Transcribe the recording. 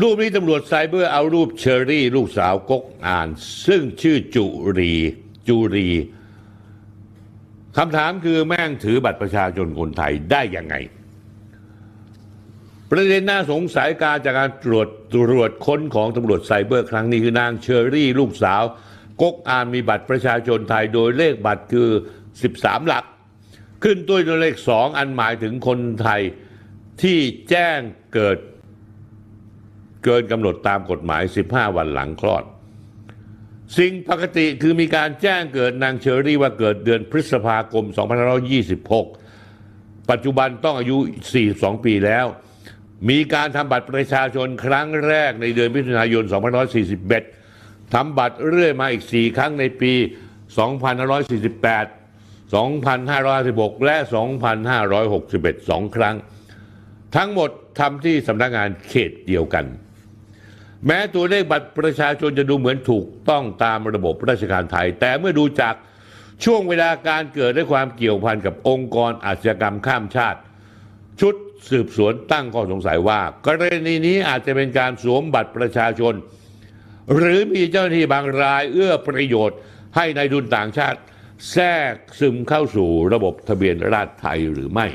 รูปนี้ตำรวจไซเบอร์เอารูปเชอรี่ ลูกสาวกกอ่าน ซึ่งชื่อจุรีจุรีคำถามคือแม่งถือบัตรประชาชนคนไทยได้ยังไง ประเด็นน่าสงสัยการจากการตรวจตรวจค้นของตำรวจไซเบอร์ครั้งนี้คือนางเชอรี่ ลูกสาว กกอานมีบัตรประชาชนไทยโดยเลขบัตรคือ 13 หลัก ขึ้นด้วยตัวเลข 2 อันหมายถึงคนไทยที่แจ้งเกิด เกินกำหนดตามกฎหมาย 15 วันหลังคลอด สิ่งปกติคือมีการแจ้งเกิดนางเชอรี่ว่าเกิดเดือนพฤษภาคม 2526 ปัจจุบันต้องอายุ 42 ปีแล้ว มีการทำบัตรประชาชนครั้งแรกในเดือนมิถุนายน 2541 ทำบัตรเรื่อยมาอีก 4 ครั้งในปี 2548 2556 และ 2561 2ครั้ง ทั้งหมดทำที่สำนักงานเขตเดียวกัน แม้ตัวเลขบัตรประชาชนจะดูเหมือนถูกต้องตามระบบราชการไทย แต่เมื่อดูจากช่วงเวลาการเกิดและความเกี่ยวพันกับองค์กรอาชญากรรมข้ามชาติ ชุดสืบสวนตั้งข้อสงสัยว่า กรณีนี้อาจจะเป็นการสวมบัตรประชาชน หรือมีเจ้าหน้าที่บางรายเอื้อประโยชน์ ให้ในายทุนต่างชาติ แทรกซึมเข้าสู่ระบบทะเบียนราษฎร์ไทยหรือไม่